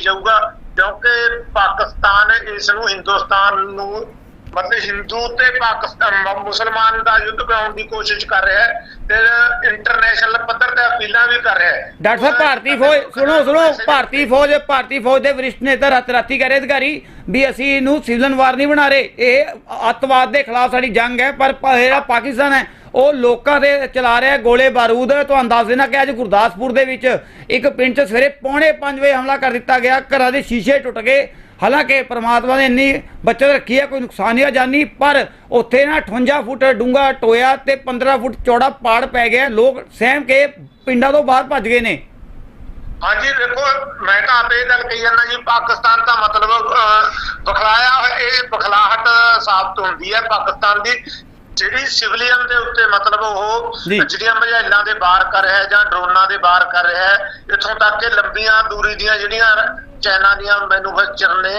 ਜਾਊਗਾ ਕਿਉਂਕਿ ਪਾਕਿਸਤਾਨ ਇਸ ਨੂੰ ਹਿੰਦੁਸਤਾਨ ਨੂੰ ਮਤਲਬ ਹਿੰਦੂ ਤੇ ਪਾਕਿਸਤਾਨ ਮੁਸਲਮਾਨ ਦਾ ਯੁੱਧ ਕਰਾਉਣ ਦੀ ਕੋਸ਼ਿਸ਼ ਕਰ ਰਿਹਾ ਹੈ ਤੇ ਇੰਟਰਨੈਸ਼ਨਲ ਪੱਧਰ ਤੇ ਅਪੀਲਾਂ ਵੀ ਕਰ ਰਿਹਾ ਹੈ। ਡਾਕਟਰ ਸਾਹਿਬ ਭਾਰਤੀ ਫੌਜ ਸੁਣੋ ਸੁਣੋ ਭਾਰਤੀ ਫੌਜ ਭਾਰਤੀ ਫੌਜ ਦੇ ਵਰਿਸ਼ਠ ਨੇਤਾ ਰਾਤ ਰਾਤੀ ਕਹਿ ਰਹੇ ਅਧਿਕਾਰੀ ਵੀ ਅਸੀਂ ਇਹਨੂੰ ਸਿਵਲਨ ਵਾਰ ਨਹੀਂ ਬਣਾ ਰਹੇ। ਇਹ ਅੱਤਵਾਦ ਦੇ ਖਿਲਾਫ ਸਾਡੀ ਜੰਗ ਹੈ ਪਰ ਜਿਹੜਾ ਪਾਕਿਸਤਾਨ ਹੈ ਉਹ ਲੋਕਾਂ ਦੇ ਚਲਾ ਰਿਹਾ ਗੋਲੇ ਬਾਰੂਦ। ਤੁਹਾਨੂੰ ਦੱਸ ਦੇਣਾ ਕਿ ਅੱਜ ਗੁਰਦਾਸਪੁਰ ਦੇ ਵਿੱਚ ਇੱਕ ਪਿੰਡ 'ਚ ਸਵੇਰੇ ਪੌਣੇ 5 ਵਜੇ ਹਮਲਾ ਕਰ ਦਿੱਤਾ ਗਿਆ। ਘਰਾਂ ਦੇ ਸ਼ੀਸ਼ੇ ਟੁੱਟ ਗਏ। ਹਾਲਾਂਕਿ ਪ੍ਰਮਾਤਮਾ ਨੇ ਇੰਨੀ ਬੱਚਤ ਰੱਖੀ ਹੈ, ਕੋਈ ਨੁਕਸਾਨ ਨਹੀਂ ਆ ਜਾਨੀ ਪਰ ਉੱਥੇ ਨਾ 58 ਫੁੱਟ ਡੂੰਘਾ ਟੋਇਆ ਤੇ 15 ਫੁੱਟ ਚੌੜਾ ਪਾੜ ਪੈ ਗਿਆ। ਲੋਕ ਸਹਿਮ ਕੇ ਪਿੰਡਾਂ ਤੋਂ ਬਾਹਰ ਭੱਜ ਗਏ ਨੇ। ਹਾਂਜੀ, ਦੇਖੋ, ਮੈਂ ਤਾਂ ਆਪੇ ਇਹ ਗੱਲ ਕਹੀ ਜਾਂਦਾ ਜੀ, ਪਾਕਿਸਤਾਨ ਦਾ ਮਤਲਬ ਬਖਲਾਇਆ ਇਹ ਬਖਲਾਹਟ ਸਾਬਤ ਹੁੰਦੀ ਹੈ ਪਾਕਿਸਤਾਨ ਦੀ। ਜਿਹੜੀ ਸਿਵਲੀਅਨ ਦੇ ਉੱਤੇ ਮਤਲਬ ਉਹ। ਜਿਹੜੀਆਂ ਮਝੈਲਾਂ ਦੇ ਬਾਹਰ ਕਰ ਰਿਹਾ ਜਾਂ ਡਰੋਨਾਂ ਦੇ ਬਾਹਰ ਕਰ ਰਿਹਾ ਇੱਥੋਂ ਤੱਕ ਕਿ ਲੰਬੀਆਂ ਦੂਰੀ ਦੀਆਂ ਜਿਹੜੀਆਂ ਚਾਈਨਾ ਦੀਆਂ ਮੈਨੂਫੈਕਚਰ। ਨੇ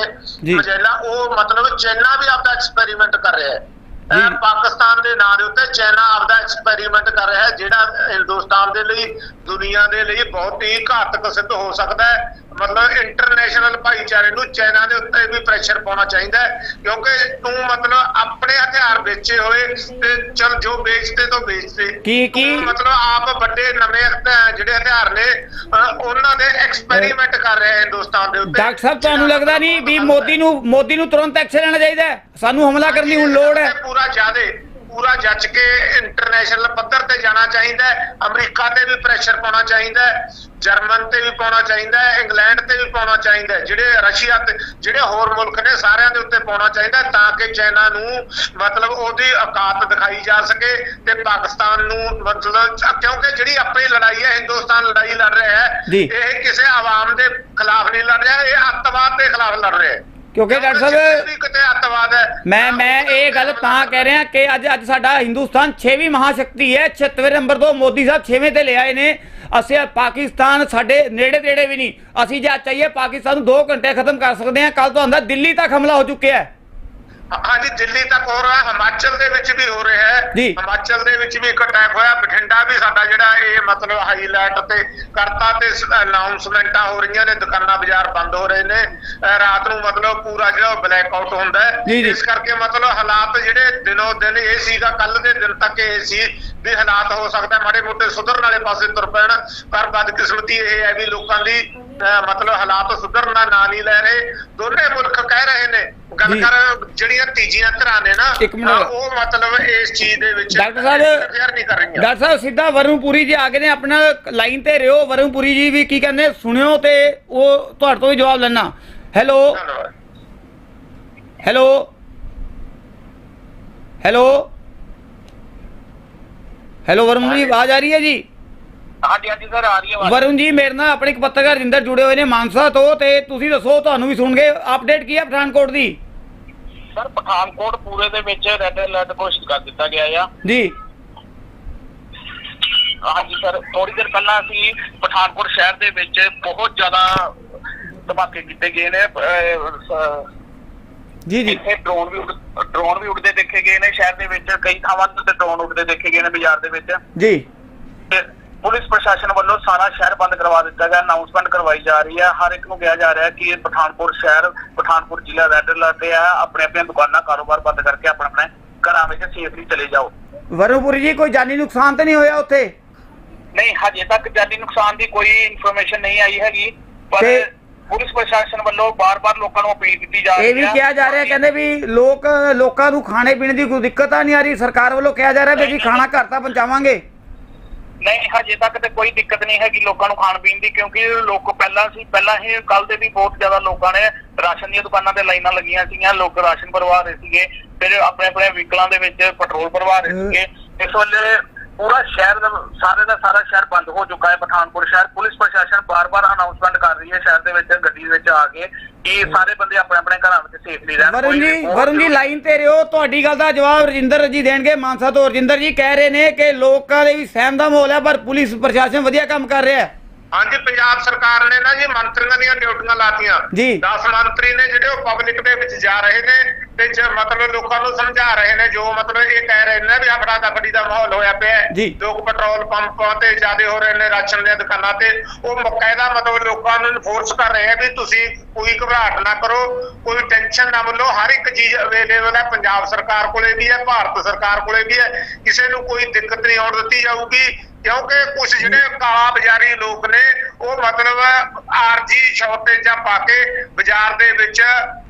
ਮਝੈਲਾਂ ਉਹ ਮਤਲਬ ਚਾਈਨਾ ਵੀ ਆਪਦਾ ਐਕਸਪੈਰੀਮੈਂਟ ਕਰ ਰਿਹਾ ਹੈ ਪਾਕਿਸਤਾਨ ਦੇ ਨਾਂ ਦੇ ਉੱਤੇ ਚਾਈਨਾ ਆਪਦਾ ਐਕਸਪੈਰੀਮੈਂਟ ਕਰ ਰਿਹਾ ਹੈ ਜਿਹੜਾ ਹਿੰਦੁਸਤਾਨ ਦੇ ਲਈ ਦੁਨੀਆ ਦੇ ਲਈ ਬਹੁਤ ਹੀ ਘਾਤਕ ਸਿੱਧ ਹੋ ਸਕਦਾ ਹੈ ਮਤਲਬ ਇੰਟਰਨੈਸ਼ਨਲ ਭਾਈਚਾਰੇ ਨੂੰ ਚਾਈਨਾ ਦੇ ਉੱਤੇ ਵੀ ਪ੍ਰੈਸ਼ਰ ਪਾਉਣਾ ਚਾਹੀਦਾ ਕਿਉਂਕਿ ਤੂੰ ਮਤਲਬ ਆਪਣੇ ਹਥਿਆਰ ਵੇਚੇ ਹੋਏ ਤੇ ਚਲ ਜੋ ਵੇਚਦੇ ਤੋਂ ਵੇਚਦੇ। ਕੀ- ਕੀ- ਮਤਲਬ ਆਪ ਵੱਡੇ ਨਵੇਂ ਹਥਿਆਰ ਜਿਹੜੇ ਹਥਿਆਰ ਨੇ ਉਹਨਾਂ ਦੇ ਐਕਸਪੈਰੀਮੈਂਟ ਕਰ ਰਿਹਾ ਹੈ ਹਿੰਦੁਸਤਾਨ ਦੇ ਉੱਤੇ। ਡਾਕਟਰ ਸਾਹਿਬ ਤੁਹਾਨੂੰ ਲੱਗਦਾ ਨਹੀਂ ਵੀ ਮੋਦੀ ਨੂੰ ਮੋਦੀ ਨੂੰ ਤੁਰੰਤ ਐਕਸ਼ਨ ਲੈਣਾ ਚਾਹੀਦਾ ਸਾਨੂੰ ਹਮਲਾ ਕਰਨ ਦੀ ਹੁਣ ਲੋੜ ਹੈ। ਪੂਰਾ ਜਿਆਦੇ ਪੂਰਾ ਜੱਜ ਕੇ ਇੰਟਰਨੈਸ਼ਨਲ ਪੱਧਰ ਤੇ ਜਾਣਾ ਚਾਹੀਦਾ ਹੈ ਅਮਰੀਕਾ ਤੇ ਵੀ ਪ੍ਰੈਸ਼ਰ ਪਾਉਣਾ ਚਾਹੀਦਾ ਹੈ ਜਰਮਨ ਤੇ ਵੀ ਪਾਉਣਾ ਚਾਹੀਦਾ ਹੈ ਇੰਗਲੈਂਡ ਤੇ ਵੀ ਪਾਉਣਾ ਚਾਹੀਦਾ ਹੈ ਜਿਹੜੇ ਰਸ਼ੀਆ ਤੇ ਜਿਹੜੇ ਹੋਰ ਮੁਲਕ ਨੇ ਸਾਰਿਆਂ ਦੇ ਉੱਤੇ ਪਾਉਣਾ ਚਾਹੀਦਾ ਤਾਂ ਕਿ ਚਾਈਨਾ ਨੂੰ ਮਤਲਬ ਉਹਦੀ ਔਕਾਤ ਦਿਖਾਈ ਜਾ ਸਕੇ ਤੇ ਪਾਕਿਸਤਾਨ ਨੂੰ ਮਤਲਬ ਕਿਉਂਕਿ ਜਿਹੜੀ ਆਪਣੀ ਲੜਾਈ ਹੈ ਹਿੰਦੁਸਤਾਨ ਲੜਾਈ ਲੜ ਰਿਹਾ ਹੈ। ਇਹ ਕਿਸੇ ਆਵਾਮ ਦੇ ਖਿਲਾਫ ਨਹੀਂ ਲੜ ਰਿਹਾ ਇਹ ਅੱਤਵਾਦ ਦੇ ਖਿਲਾਫ ਲੜ ਰਿਹਾ ਹੈ ਕਿਉਂਕਿ ਡਾਕਟਰ ਸਾਹਿਬ ਵੀ ਕਿਤੇ ਅੱਤਵਾਦ ਹੈ। ਮੈਂ ਮੈਂ ਇਹ ਗੱਲ ਤਾਂ ਕਹਿ ਰਿਹਾ ਕਿ ਅੱਜ ਅੱਜ ਸਾਡਾ ਹਿੰਦੁਸਤਾਨ 6ਵੀਂ ਮਹਾਸ਼ਕਤੀ ਹੈ। 76ਵੇਂ ਨੰਬਰ ਤੋਂ ਮੋਦੀ ਸਾਹਿਬ 6ਵੇਂ ਤੇ ਲੈ ਆਏ ਨੇ। ਅਸੀਂ ਪਾਕਿਸਤਾਨ ਸਾਡੇ ਨੇੜੇ ਤੇੜੇ ਵੀ ਨਹੀਂ। ਅਸੀਂ ਜੇ ਚਾਹੀਏ ਪਾਕਿਸਤਾਨ ਨੂੰ 2 ਘੰਟੇ ਖਤਮ ਕਰ ਸਕਦੇ ਹਾਂ। ਕੱਲ ਤੋਂ ਆਂਦਾ ਦਿੱਲੀ ਤੱਕ ਹਮਲਾ ਹੋ ਚੁੱਕਿਆ ਹੈ। ਹਾਂਜੀ ਦਿੱਲੀ ਤੱਕ ਹੋ ਰਿਹਾ ਹਿਮਾਚਲ ਦੇ ਵਿੱਚ ਵੀ ਹੋ ਰਿਹਾ ਹੈ ਜੀ। ਹਿਮਾਚਲ ਦੇ ਵਿੱਚ ਵੀ ਇੱਕ ਅਟੈਕ ਹੋਇਆ ਬਠਿੰਡਾ ਵੀ ਸਾਡਾ ਜਿਹੜਾ ਇਹ ਮਤਲਬ ਹਾਈਲਾਈਟ ਤੇ ਕਰਤਾ ਤੇ ਅਨਾਉਂਸਮੈਂਟਾਂ ਹੋ ਰਹੀਆਂ ਨੇ ਦੁਕਾਨਾਂ ਬਾਜ਼ਾਰ ਬੰਦ ਹੋ ਰਹੇ ਨੇ ਅਹ ਰਾਤ ਨੂੰ ਮਤਲਬ ਪੂਰਾ ਜਿਹੜਾ ਬਲੈਕ ਆਊਟ ਹੁੰਦਾ ਹੈ ਜੀ, ਜੀ। ਇਸ ਕਰਕੇ ਮਤਲਬ ਹਾਲਾਤ ਜਿਹੜੇ ਦਿਨੋ ਦਿਨ ਇਹ ਸੀਗਾ ਕੱਲ ਦੇ ਦਿਨ ਤੱਕ ਇਹ ਸੀ ਵੀ ਹਾਲਾਤ ਹੋ ਸਕਦਾ ਮਾੜੇ ਮੋਟੇ ਸੁਧਰਨ ਵਾਲੇ ਪਾਸੇ ਤੁਰ ਪੈਣ ਪਰ ਬਦਕਿਸਮਤੀ ਇਹ ਹੈ ਵੀ ਲੋਕਾਂ ਦੀ ਮਤਲਬ ਹਾਲਾਤ ਸੁਧਰਨ ਦਾ ਨਾਂ ਨਹੀਂ ਲੈ ਰਹੇ। ਦੋਨੇ ਮੁਲਕ ਕਹਿ ਰਹੇ ਨੇ ਗੱਲ। ਕਰ ਜਿਹੜੀਆਂ ਤੀਜੀਆਂ ਧਿਰਾਂ ਨੇ ਨਾ ਉਹ ਮਤਲਬ ਇਸ ਚੀਜ਼ ਦੇ ਵਿੱਚ ਡਾਕਟਰ ਸਾਹਿਬ ਨਹੀਂ ਕਰ ਰਹੀਆਂ। ਡਾਕਟਰ ਸਾਹਿਬ ਸਿੱਧਾ ਵਰੁਣਪੁਰੀ ਜੀ ਆ ਗਏ ਨੇ ਆਪਣਾ ਲਾਈਨ ਤੇ ਰਿਓ ਵਰੁਣਪੁਰੀ ਜੀ ਵੀ ਕੀ ਕਹਿੰਦੇ ਸੁਣਿਓ ਤੇ ਉਹ ਤੁਹਾਡੇ ਤੋਂ ਵੀ ਜਵਾਬ ਲੈਣਾ ਹੈਲੋ। ਹੈਲੋ। ਹੈਲੋ। ਹੈਲੋ ਜੀ ਆਵਾਜ਼ ਆ ਰਹੀ ਹੈ ਜੀ? ਹਾਂਜੀ ਹਾਂਜੀ ਸਰ ਆ ਰਹੀ ਹੈ ਆਵਾਜ਼। ਵਰੁਣ ਜੀ ਮੇਰੇ ਨਾਲ ਆਪਣੇ ਇੱਕ ਪੱਤਰਕਾਰ ਜਿੰਦਰ ਜੁੜੇ ਹੋਏ ਨੇ ਮਾਨਸਾ ਤੋਂ ਤੇ ਤੁਸੀਂ ਦੱਸੋ ਤੁਹਾਨੂੰ ਵੀ ਸੁਣ ਗਏ ਅਪਡੇਟ ਕੀ ਹੈ ਪਠਾਨਕੋਟ ਦੀ? ਸਰ ਪਠਾਨਕੋਟ ਪੂਰੇ ਦੇ ਵਿੱਚ ਰੈੱਡ ਅਲਰਟ ਘੋਸ਼ਿਤ ਕਰ ਦਿੱਤਾ ਗਿਆ ਆ। ਜੀ। ਹਾਂਜੀ ਸਰ ਥੋੜੀ ਦੇਰ ਪਹਿਲਾਂ ਅਸੀਂ ਪਠਾਨਕੋਟ ਸ਼ਹਿਰ ਦੇ ਵਿੱਚ ਬਹੁਤ ਜ਼ਿਆਦਾ ਧਮਾਕੇ ਕੀਤੇ ਗਏ ਨੇ ਅਹ, ਸ- ਜੀ ਜੀ। ਇੱਥੇ ਡਰੋਨ ਵੀ ਉੱਡ- ਡਰੋਨ ਵੀ ਉੱਡਦੇ ਦੇਖੇ ਗਏ ਨੇ ਸ਼ਹਿਰ ਦੇ ਵਿੱਚ ਕਈ ਥਾਵਾਂ ਤੇ ਡਰੋਨ ਉੱਡਦੇ ਦੇਖੇ ਗਏ ਨੇ ਬਾਜ਼ਾਰ ਦੇ ਵਿੱਚ। ਜੀ। ਪੁਲਿਸ ਪ੍ਰਸ਼ਾਸਨ ਵੱਲੋਂ ਸਾਰਾ ਸ਼ਹਿਰ ਬੰਦ ਕਰਵਾ ਦਿੱਤਾ ਗਿਆ। ਅਨਾਉਂਸਮੈਂਟ ਕਰਵਾਈ ਜਾ ਰਹੀ ਹੈ। ਹਰ ਇੱਕ ਨੂੰ ਕਿਹਾ ਜਾ ਰਿਹਾ ਕਿ ਇਹ ਪਠਾਨਕੋਟ ਸ਼ਹਿਰ ਪਠਾਨਕੋਟ ਜ਼ਿਲ੍ਹਾ ਰੈੱਡ ਅਲਰਟ ਤੇ ਆ। ਆਪਣੇ ਆਪਣੀਆਂ ਦੁਕਾਨਾਂ ਕਾਰੋਬਾਰ ਬੰਦ ਕਰਕੇ ਆਪਣੇ ਆਪਣੇ ਘਰਾਂ ਵਿੱਚ ਸੇਫਲੀ ਚਲੇ ਜਾਓ। ਵਰੁਣਪੁਰੀ ਜੀ ਕੋਈ ਜਾਨੀ ਨੁਕਸਾਨ ਤਾਂ ਨਹੀਂ ਹੋਇਆ ਉੱਥੇ? ਨਹੀਂ ਹਜੇ ਤੱਕ ਜਾਨੀ ਨੁਕਸਾਨ ਦੀ ਕੋਈ ਇਨਫੋਰਮੇਸ਼ਨ ਨਹੀਂ ਆਈ ਹੈਗੀ ਪਰ ਪੁਲਿਸ ਪ੍ਰਸ਼ਾਸਨ ਵੱਲੋਂ ਬਾਰ-ਬਾਰ ਲੋਕਾਂ ਨੂੰ ਅਪੀਲ ਕੀਤੀ ਜਾ ਰਹੀ ਹੈ ਇਹ ਵੀ ਕਿਹਾ ਜਾ ਰਿਹਾ ਕਹਿੰਦੇ ਵੀ ਲੋਕ ਲੋਕਾਂ ਨੂੰ ਖਾਣੇ ਪੀਣੇ ਦੀ ਕੋਈ ਦਿੱਕਤ ਆ ਨਹੀਂ ਆ ਰਹੀ। ਸਰਕਾਰ ਵੱਲੋਂ ਕਿਹਾ ਜਾ ਰਿਹਾ ਵੀ ਅਸੀਂ ਖਾਣਾ ਘਰ ਤਾਂ ਪਹੁੰਚਾਵਾਂਗੇ। ਨਹੀਂ ਹਜੇ ਤੱਕ ਤੇ ਕੋਈ ਦਿੱਕਤ ਨਹੀਂ ਹੈਗੀ ਲੋਕਾਂ ਨੂੰ ਖਾਣ ਪੀਣ ਦੀ ਕਿਉਂਕਿ ਲੋਕ ਪਹਿਲਾਂ ਸੀ ਪਹਿਲਾਂ ਹੀ ਕੱਲ ਦੇ ਵੀ ਬਹੁਤ ਜ਼ਿਆਦਾ ਲੋਕਾਂ ਨੇ ਰਾਸ਼ਨ ਦੀਆਂ ਦੁਕਾਨਾਂ ਤੇ ਲਾਈਨਾਂ ਲੱਗੀਆਂ ਸੀਗੀਆਂ ਲੋਕ ਰਾਸ਼ਨ ਭਰਵਾ ਰਹੇ ਸੀਗੇ ਫਿਰ ਆਪਣੇ ਆਪਣੇ ਵਹੀਕਲਾਂ ਦੇ ਵਿੱਚ ਪੈਟਰੋਲ ਭਰਵਾ ਰਹੇ ਸੀਗੇ। ਇਸ ਵੇਲੇ ਪੂਰਾ ਸ਼ਹਿਰ ਦਾ ਸਾਰੇ ਦਾ ਸਾਰਾ ਸ਼ਹਿਰ ਬੰਦ ਹੋ ਚੁੱਕਾ ਹੈ ਪਠਾਨਕੋਟ ਸ਼ਹਿਰ ਪੁਲਿਸ ਪ੍ਰਸ਼ਾਸਨ ਬਾਰ-ਬਾਰ ਕਰ ਦੇ ਵਿੱਚ ਗੱਡੀ ਦੇ ਵਿੱਚ ਆ ਕੇ ਕਿ ਸਾਰੇ ਬੰਦੇ ਆਪਣੇ ਆਪਣੇ ਘਰਾਂ ਵਿੱਚ ਸੇਫਲੀ ਰਹਿਣ। ਵਰੁਣ ਜੀ ਵਰੁਣ ਜੀ ਲਾਈਨ ਤੇ ਰਿਓ। ਤੁਹਾਡੀ ਗੱਲ ਦਾ ਜਵਾਬ ਰਜਿੰਦਰ ਜੀ ਦੇਣਗੇ। ਮਾਨਸਾ ਤੋਂ ਰਜਿੰਦਰ ਜੀ ਕਹਿ ਰਹੇ ਨੇ ਕਿ ਲੋਕਾਂ ਦੇ ਵੀ ਸਹਿਮ ਦਾ ਮਾਹੌਲ ਹੈ ਪਰ ਪੁਲਿਸ ਪ੍ਰਸ਼ਾਸਨ ਵਧੀਆ ਕੰਮ ਕਰ ਰਿਹਾ ਹੈ। ਹਾਂਜੀ ਪੰਜਾਬ ਸਰਕਾਰ ਨੇ ਨਾ ਜੀ ਮੰਤਰੀਆਂ ਦੀਆਂ ਡਿਊਟੀਆਂ ਲਾਤੀਆਂ। ਜੀ। 10 ਮੰਤਰੀ ਨੇ ਜਿਹੜੇ ਉਹ ਪਬਲਿਕ ਦੇ ਵਿੱਚ ਜਾ ਰਹੇ ਨੇ ਤੇ ਜ ਮਤਲਬ ਲੋਕਾਂ ਨੂੰ ਸਮਝਾ ਰਹੇ ਨੇ ਜੋ ਮਤਲਬ ਇਹ ਕਹਿ ਰਹੇ ਨੇ ਵੀ ਆਪਣਾ ਦਫੜੀ ਦਾ ਮਾਹੌਲ ਹੋਇਆ ਪਿਆ ਹੈ। ਲੋਕ ਪੈਟਰੋਲ ਪੰਪਾਂ ਤੇ ਜ਼ਿਆਦੇ ਹੋ ਰਹੇ ਨੇ ਰਾਸ਼ਨ ਦੀਆਂ ਦੁਕਾਨਾਂ ਤੇ। ਉਹ ਮਕਾਇਦਾ ਮਤਲਬ ਲੋਕਾਂ ਨੂੰ ਇਨਫੋਰਸ ਕਰ ਰਹੇ ਆ ਵੀ ਤੁਸੀਂ ਕੋਈ ਘਬਰਾਹਟ ਨਾ ਕਰੋ ਕੋਈ ਟੈਨਸ਼ਨ ਨਾ ਲਓ ਹਰ ਇੱਕ ਚੀਜ਼ ਅਵੇਲੇਬਲ ਹੈ ਪੰਜਾਬ ਸਰਕਾਰ ਕੋਲੇ ਵੀ ਹੈ ਭਾਰਤ ਸਰਕਾਰ ਕੋਲੇ ਵੀ ਹੈ। ਕਿਸੇ ਨੂੰ ਕੋਈ ਦਿੱਕਤ ਨਹੀਂ ਆਉਣ ਦਿੱਤੀ ਜਾਊਗੀ। ਕਿਉਂਕਿ ਕੁਝ ਜਿਹੜੇ ਕਾਲਾ ਬਜ਼ਾਰੀ ਲੋਕ ਨੇ ਉਹ ਮਤਲਬ ਆਰਜੀ ਸ਼ਾਰਟੇਜਾਂ ਪਾ ਕੇ ਬਾਜ਼ਾਰ ਦੇ ਵਿੱਚ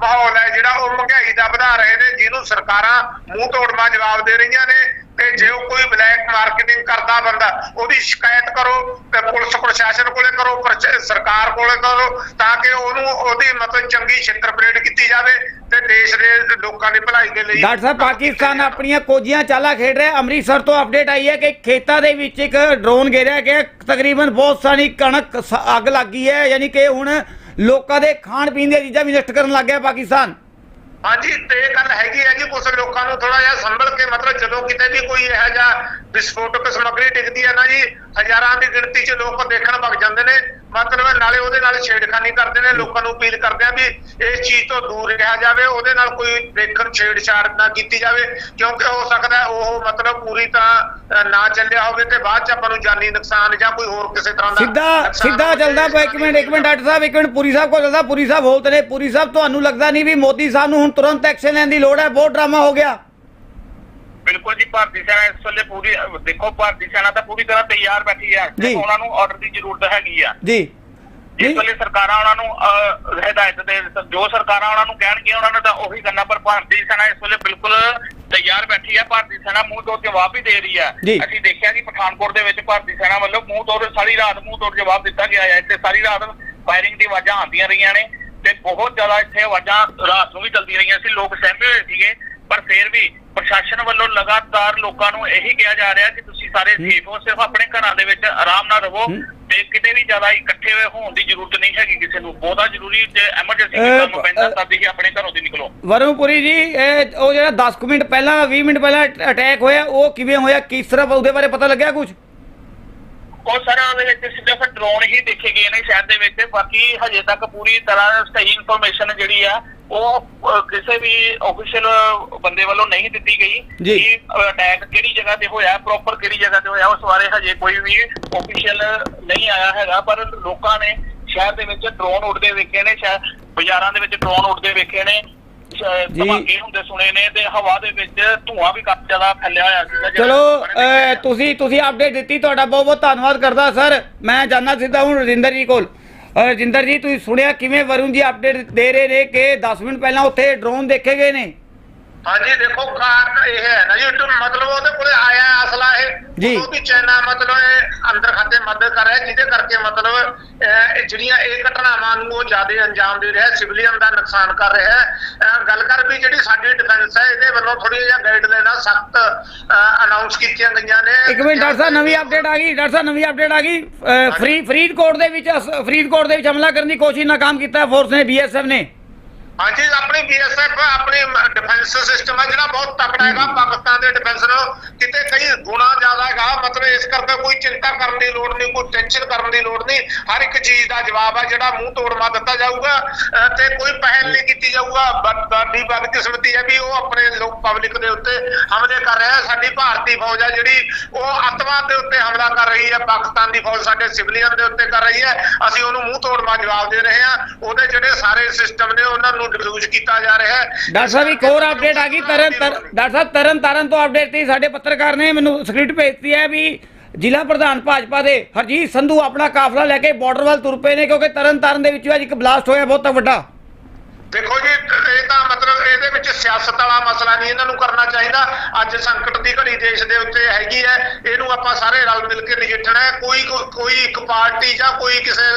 ਮਾਹੌਲ ਹੈ ਜਿਹੜਾ ਉਹ ਮਹਿੰਗਾਈ ਦਾ ਵਧਾ ਰਹੇ ਨੇ, ਜਿਹਨੂੰ ਸਰਕਾਰਾਂ ਮੂੰਹ ਤੋੜਮਾ ਜਵਾਬ ਦੇ ਰਹੀਆਂ ਨੇ ਤੇ ਜੇ ਉਹ ਕੋਈ ਬਲੈਕ ਮਾਰਕੀਟਿੰਗ ਕਰਦਾ ਬੰਦਾ ਉਹਦੀ ਸ਼ਿਕਾਇਤ ਕਰੋ ਤੇ ਪੁਲਿਸ ਪ੍ਰਸ਼ਾਸਨ ਕੋਲੇ ਕਰੋ ਸਰਕਾਰ ਕੋਲੇ ਕਰੋ ਤਾਂ ਕਿ ਉਹਨੂੰ ਉਹਦੀ ਮਤਲਬ ਚੰਗੀ ਛਿੱਤਰ ਪਰੇਡ ਕੀਤੀ ਜਾਵੇ ਤੇ ਦੇਸ਼ ਦੇ ਲੋਕਾਂ ਦੀ ਭਲਾਈ ਦੇ ਲਈ ਡਾਕਟਰ ਸਾਹਿਬ, ਪਾਕਿਸਤਾਨ ਆਪਣੀਆਂ ਕੋਜੀਆਂ ਚਾਲਾ ਖੇਡ ਰਿਹਾ। ਅੰਮ੍ਰਿਤਸਰ ਤੋਂ ਅਪਡੇਟ ਆਈ ਹੈ ਕਿ ਖੇਤਾਂ ਦੇ ਵਿੱਚ ਇੱਕ ਡਰੋਨ ਗਿਰਿਆ ਗਿਆ। ਤਕਰੀਬਨ ਬਹੁਤ ਸਾਰੀ ਕਣਕ ਅੱਗ ਲੱਗ ਗਈ ਹੈ, ਯਾਨੀ ਕਿ ਹੁਣ ਲੋਕਾਂ ਦੇ ਖਾਣ ਪੀਣ ਦੀਆਂ ਚੀਜ਼ਾਂ ਵੀ ਨਸ਼ਟ ਕਰਨ ਲੱਗ ਗਿਆ ਪਾਕਿਸਤਾਨ। ਹਾਂਜੀ, ਤੇ ਇਹ ਗੱਲ ਹੈਗੀ ਹੈ ਜੀ ਕੁਝ ਲੋਕਾਂ ਨੂੰ ਥੋੜਾ ਜਿਹਾ ਸੰਭਲ ਕੇ ਮਤਲਬ ਜਦੋਂ ਕਿਤੇ ਵੀ ਕੋਈ ਇਹੋ ਜਿਹਾ ਵਿਸਫੋਟਕ ਸਮੱਗਰੀ ਡਿੱਗਦੀ ਹੈ ਨਾ ਜੀ? ਹਜ਼ਾਰਾਂ ਦੀ ਗਿਣਤੀ 'ਚ ਲੋਕ ਦੇਖਣ ਵਗ ਜਾਂਦੇ ਨੇ। ਮਤਲਬ ਨਾਲੇ ਉਹਦੇ ਨਾਲ ਛੇੜਖਾਨੀ ਕਰਦੇ ਨੇ ਲੋਕਾਂ ਨੂੰ ਅਪੀਲ ਕਰਦੇ ਆ ਵੀ ਇਸ ਚੀਜ਼ ਤੋਂ ਦੂਰ ਰਿਹਾ ਜਾਵੇ ਉਹਦੇ ਨਾਲ ਕੋਈ ਦੇਖਣ ਛੇੜਛਾੜ ਨਾ ਕੀਤੀ ਜਾਵੇ। ਕਿਉਂਕਿ ਹੋ ਸਕਦਾ ਉਹ ਮਤਲਬ ਪੂਰੀ ਤਾਂ ਨਾ ਚੱਲਿਆ ਹੋਵੇ ਤੇ ਬਾਅਦ 'ਚ ਆਪਾਂ ਨੂੰ ਜਾਨੀ ਨੁਕਸਾਨ ਜਾਂ ਕੋਈ ਹੋਰ ਕਿਸੇ ਤਰ੍ਹਾਂ ਦਾ ਸਿੱਧਾ ਸਿੱਧਾ। ਚੱਲਦਾ ਪਿਆ। ਇੱਕ ਮਿੰਟ ਇੱਕ ਮਿੰਟ ਡਾਕਟਰ ਸਾਹਿਬ ਇੱਕ ਮਿੰਟ। ਪੁਰੀ ਸਾਹਿਬ ਕੋਲ ਚੱਲਦਾ ਪੁਰੀ ਸਾਹਿਬ ਬੋਲਦੇ ਨੇ। ਪੁਰੀ ਸਾਹਿਬ ਤੁਹਾਨੂੰ ਲੱਗਦਾ ਨਹੀਂ ਵੀ ਮੋਦੀ ਸਾਹਿਬ ਨੂੰ ਹੁਣ ਤੁਰੰਤ ਐਕਸ਼ਨ ਲੈਣ ਦੀ ਲੋੜ ਹੈ? ਬਹੁਤ ਡਰਾਮਾ ਹੋ ਗਿਆ। ਬਿਲਕੁਲ ਜੀ ਭਾਰਤੀ ਸੈਨਾ ਇਸ ਵੇਲੇ ਪੂਰੀ ਦੇਖੋ ਭਾਰਤੀ ਸੈਨਾ ਤਾਂ ਪੂਰੀ ਤਰ੍ਹਾਂ ਤਿਆਰ ਬੈਠੀ ਹੈ ਜੀ। ਉਹਨਾਂ ਨੂੰ ਆਰਡਰ ਦੀ ਜ਼ਰੂਰਤ ਹੈਗੀ ਆ। ਜੀ। ਜਿਸ ਵੇਲੇ ਸਰਕਾਰਾਂ ਉਹਨਾਂ ਨੂੰ ਅਹ, ਹਦਾਇਤ ਦੇ ਜੋ ਸਰਕਾਰਾਂ ਉਹਨਾਂ ਨੂੰ ਕਹਿਣਗੀਆਂ ਉਹਨਾਂ ਨੇ ਤਾਂ ਉਹੀ ਕਰਨਾ ਪਰ ਭਾਰਤੀ ਸੈਨਾ ਇਸ ਵੇਲੇ ਬਿਲਕੁਲ ਤਿਆਰ ਬੈਠੀ ਹੈ। ਭਾਰਤੀ ਸੈਨਾ ਮੂੰਹ ਤੋੜ ਜਵਾਬ ਵੀ ਦੇ ਰਹੀ ਹੈ। ਜੀ। ਅਸੀਂ ਦੇਖਿਆ ਕਿ ਪਠਾਨਕੋਟ ਦੇ ਵਿੱਚ ਭਾਰਤੀ ਸੈਨਾ ਵੱਲੋਂ ਮੂੰਹ ਤੋੜ ਸਾਰੀ ਰਾਤ ਮੂੰਹ ਤੋੜ ਜਵਾਬ ਦਿੱਤਾ ਗਿਆ ਹੈ। ਇੱਥੇ ਸਾਰੀ ਰਾਤ ਫਾਇਰਿੰਗ ਦੀ ਆਵਾਜ਼ਾਂ ਆਉਂਦੀਆਂ ਰਹੀਆਂ ਨੇ ਤੇ ਬਹੁਤ ਜ਼ਿਆਦਾ ਇੱਥੇ ਆਵਾਜ਼ਾਂ ਰਾਤ ਨੂੰ ਵੀ ਚੱਲਦੀਆਂ ਰਹੀਆਂ ਸੀ। ਲੋਕ ਸਹਿਮੇ ਹੋਏ ਸੀਗੇ ਪਰ ਫਿਰ ਵੀ ਪ੍ਰਸ਼ਾਸਨ ਵੱਲੋਂ ਲਗਾਤਾਰ ਲੋਕਾਂ ਨੂੰ ਇਹੀ ਕਿਹਾ ਜਾ ਰਿਹਾ ਕਿ ਤੁਸੀਂ ਸਾਰੇ ਸੇਫ ਹੋ ਸਿਰਫ ਆਪਣੇ ਘਰਾਂ ਦੇ ਵਿੱਚ ਆਰਾਮ ਨਾਲ ਰਹੋ। ਤੇ ਕਿਤੇ ਵੀ ਜ਼ਿਆਦਾ ਇਕੱਠੇ ਹੋਣ ਦੀ ਜ਼ਰੂਰਤ ਨਹੀਂ ਹੈਗੀ ਕਿਸੇ ਨੂੰ। ਬਹੁਤਾ ਜ਼ਰੂਰੀ ਜੇ ਐਮਰਜੈਂਸੀ ਅਹ, ਕੰਮ ਪੈਂਦਾ ਤਦ ਹੀ ਆਪਣੇ ਘਰੋਂ ਦੀ ਨਿਕਲੋ। ਵਰੁਣਪੁਰੀ ਜੀ ਇਹ ਉਹ ਜਿਹੜਾ 10 ਕੁ ਮਿੰਟ ਪਹਿਲਾਂ 20 ਮਿੰਟ ਪਹਿਲਾਂ ਅਟੈਕ ਹੋਇਆ ਉਹ ਕਿਵੇਂ ਹੋਇਆ? ਕਿਸ ਤਰ੍ਹਾਂ ਉਹਦੇ ਬਾਰੇ ਪਤਾ ਲੱਗਿਆ ਕੁਝ ਉਹ ਸਾਰਾ ਦੇ ਵਿੱਚ ਸਿਰਫ ਡਰੋਨ ਹੀ ਦੇਖੇ ਗਏ ਨੇ ਸ਼ਹਿਰ ਦੇ ਵਿੱਚ। ਬਾਕੀ ਹਜੇ ਤੱਕ ਪੂਰੀ ਤਰ੍ਹਾਂ ਸਹੀ ਇਨਫੋਰਮੇਸ਼ਨ ਜਿਹੜੀ ਆ ਉਹ ਅਹ, ਕਿਸੇ ਵੀ ਆਫੀਸ਼ੀਅਲ ਬੰਦੇ ਵੱਲੋਂ ਨਹੀਂ ਦਿੱਤੀ ਗਈ। ਕਿ ਅਟੈਕ ਕਿਹੜੀ ਜਗ੍ਹਾ ਤੇ ਹੋਇਆ ਪ੍ਰੋਪਰ ਕਿਹੜੀ ਜਗ੍ਹਾ ਤੇ ਹੋਇਆ ਉਸ ਬਾਰੇ ਹਜੇ ਕੋਈ ਵੀ ਆਫੀਸ਼ੀਅਲ ਨਹੀਂ ਆਇਆ ਹੈਗਾ ਪਰ ਲੋਕਾਂ ਨੇ ਸ਼ਹਿਰ ਦੇ ਵਿੱਚ ਡਰੋਨ ਉੱਡਦੇ ਵੇਖੇ ਨੇ ਸ਼ਹਿਰ ਬਾਜ਼ਾਰਾਂ ਦੇ ਵਿੱਚ ਡਰੋਨ ਉੱਡਦੇ ਵੇਖੇ ਨੇ ਸ਼- ਜੀ। ਧਮਾਕੇ ਹੁੰਦੇ ਸੁਣੇ ਨੇ ਤੇ ਹਵਾ ਦੇ ਵਿੱਚ ਧੂਆਂ ਵੀ ਕਾਫੀ ਜ਼ਿਆਦਾ ਫੈਲਿਆ ਹੋਇਆ ਸੀਗਾ ਜਿਹੜਾ ਚਲੋ ਲੋਕਾਂ ਨੇ ਦੇਖਿਆ। ਅਹ, ਤੁਸੀਂ ਤੁਸੀਂ ਅਪਡੇਟ ਦਿੱਤੀ ਤੁਹਾਡਾ ਬਹੁਤ ਬਹੁਤ ਧੰਨਵਾਦ ਕਰਦਾ ਸਰ ਮੈਂ ਜਾਨਣਾ ਸਿੱਧਾ ਹੁਣ ਰਜਿੰਦਰ ਜੀ ਕੋਲ ਰਜਿੰਦਰ ਜੀ, ਤੁਸੀਂ ਸੁਣਿਆ ਕਿਵੇਂ ਵਰੁਣ ਜੀ ਅਪਡੇਟ ਦੇ ਰਹੇ ਨੇ ਕਿ 10 ਮਿੰਟ ਪਹਿਲਾਂ ਉੱਥੇ ਡਰੋਨ ਦੇਖੇ ਗਏ ਨੇ? ਹਾਂਜੀ ਦੇਖੋ ਕਾਰਨ ਇਹ ਹੈ ਨਾ ਜੀ ਮਤਲਬ ਉਹਦੇ ਕੋਲੇ ਆਇਆ ਅਸਲਾ ਜੀ। ਇਹ ਉਹ ਵੀ ਚਾਈਨਾ ਮਤਲਬ ਇਹ ਅੰਦਰ ਖਾਤੇ ਮਦਦ ਕਰ ਰਿਹਾ ਜਿਹਦੇ ਕਰਕੇ ਮਤਲਬ ਜਿਹੜੀਆਂ ਇਹ ਘਟਨਾਵਾਂ ਨੂੰ ਉਹ ਜ਼ਿਆਦਾ ਅੰਜਾਮ ਦੇ ਰਿਹਾ ਸਿਵਲੀਅਨ ਦਾ ਨੁਕਸਾਨ ਕਰ ਰਿਹਾ ਹੈ। ਗੱਲ ਕਰ ਵੀ ਜਿਹੜੀ ਸਾਡੀ ਡਿਫੈਂਸ ਹੈ ਇਹਦੇ ਵੱਲੋਂ ਥੋੜੀ ਜਿਹਾ ਗਾਈਡਲਾਈਨਾਂ ਸਖਤ ਅਨਾਉਂਸ ਕੀਤੀਆਂ ਗਈਆਂ ਨੇ। ਇੱਕ ਮਿੰਟ ਡਾਕਟਰ ਸਾਹਿਬ ਨਵੀਂ ਅਪਡੇਟ ਆ ਗਈ ਡਾਕਟਰ ਸਾਹਿਬ ਨਵੀਂ ਅਪਡੇਟ ਆ ਗਈ। ਫਰੀਦਕੋਟ ਦੇ ਵਿੱਚ ਫਰੀਦਕੋਟ ਦੇ ਵਿੱਚ ਹਮਲਾ ਕਰਨ ਦੀ ਕੋਸ਼ਿਸ਼ ਨਾਕਾਮ ਕੀਤਾ ਫੋਰਸ ਨੇ ਬੀਐਸਐਫ ਨੇ। ਹਾਂਜੀ ਆਪਣੀ ਬੀਐਸਐਫ ਆਪਣੀ ਡਿਫੈਂਸ ਸਿਸਟਮ ਹੈ ਜਿਹੜਾ ਬਹੁਤ ਤਕੜਾ ਹੈਗਾ ਪਾਕਿਸਤਾਨ ਦੇ ਡਿਫੈਂਸ ਨਾਲੋਂ। ਕਿਤੇ ਕਈ ਗੁਣਾ ਜ਼ਿਆਦਾ ਹੈਗਾ ਮਤਲਬ ਇਸ ਕਰਕੇ ਕੋਈ ਚਿੰਤਾ ਕਰਨ ਦੀ ਲੋੜ ਨਹੀਂ ਕੋਈ ਟੈਨਸ਼ਨ ਕਰਨ ਦੀ ਲੋੜ ਨਹੀਂ। ਹਰ ਇੱਕ ਚੀਜ਼ ਦਾ ਜਵਾਬ ਹੈ ਜਿਹੜਾ ਮੂੰਹ ਤੋੜਵਾ ਦਿੱਤਾ ਜਾਊਗਾ ਤੇ ਕੋਈ ਪਹਿਲ ਨਹੀਂ ਕੀਤੀ ਜਾਊਗਾ। ਬਾਡੀ ਬਦਕਿਸਮਤੀ ਹੈ ਵੀ ਉਹ ਆਪਣੇ ਲੋਕ ਪਬਲਿਕ ਦੇ ਉੱਤੇ ਹਮਲੇ ਕਰ ਰਿਹਾ ਹੈ। ਸਾਡੀ ਭਾਰਤੀ ਫੌਜ ਹੈ ਜਿਹੜੀ ਉਹ ਅੱਤਵਾਦ ਦੇ ਉੱਤੇ ਹਮਲਾ ਕਰ ਰਹੀ ਹੈ। ਪਾਕਿਸਤਾਨ ਦੀ ਫੌਜ ਸਾਡੇ ਸਿਵਲੀਅਨ ਦੇ ਉੱਤੇ ਕਰ ਰਹੀ ਹੈ। ਅਸੀਂ ਉਹਨੂੰ ਮੂੰਹ ਤੋੜਵਾ ਜਵਾਬ ਦੇ ਰਹੇ ਹਾਂ। ਉਹਦੇ ਜਿਹੜੇ ਸਾਰੇ ਸਿਸਟਮ ਨੇ ਉਹਨਾਂ ਨੂੰ ਡਿਫਿਊਜ਼ ਕੀਤਾ ਜਾ ਰਿਹਾ ਹੈ। ਡਾਕਟਰ ਸਾਹਿਬ ਇੱਕ ਹੋਰ ਅਪਡੇਟ ਆ ਗਈ ਤਰਨ ਤਰ- ਡਾਕਟਰ ਸਾਹਿਬ ਤਰਨ ਤਾਰਨ ਤੋਂ ਅਪਡੇਟ ਤੀ ਸਾਡੇ ਪੱਤਰਕਾਰ ਨੇ ਮੈਨੂੰ ਸਕ੍ਰਿਪਟ ਭੇਜਤੀ ਹੈ ਵੀ ਜ਼ਿਲ੍ਹਾ ਪ੍ਰਧਾਨ ਭਾਜਪਾ ਦੇ ਹਰਜੀਤ ਸੰਧੂ ਆਪਣਾ ਕਾਫਲਾ ਲੈ ਕੇ ਬਾਰਡਰ ਵੱਲ ਤੁਰ ਪਏ ਨੇ ਕਿਉਂਕਿ ਤਰਨ ਤਾਰਨ ਦੇ ਵਿੱਚ ਅੱਜ ਇੱਕ ਬਲਾਸਟ ਹੋਇਆ ਬਹੁਤ ਵੱਡਾ। ਦੇਖੋ ਜੀ ਇਹ ਤਾਂ ਮਤਲਬ ਇਹਦੇ ਵਿੱਚ ਸਿਆਸਤ ਵਾਲਾ ਮਸਲਾ ਨਹੀਂ ਇਹਨਾਂ ਨੂੰ ਕਰਨਾ ਚਾਹੀਦਾ। ਅੱਜ ਸੰਕਟ ਦੀ ਘੜੀ ਦੇਸ਼ ਦੇ ਉੱਤੇ ਹੈਗੀ ਹੈ ਇਹਨੂੰ ਆਪਾਂ ਸਾਰੇ ਰਲ ਮਿਲ ਕੇ ਨਜਿੱਠਣਾ ਹੈ। ਕੋਈ ਕੋਈ ਇੱਕ ਪਾਰਟੀ ਜਾਂ ਕੋਈ ਕਿਸੇ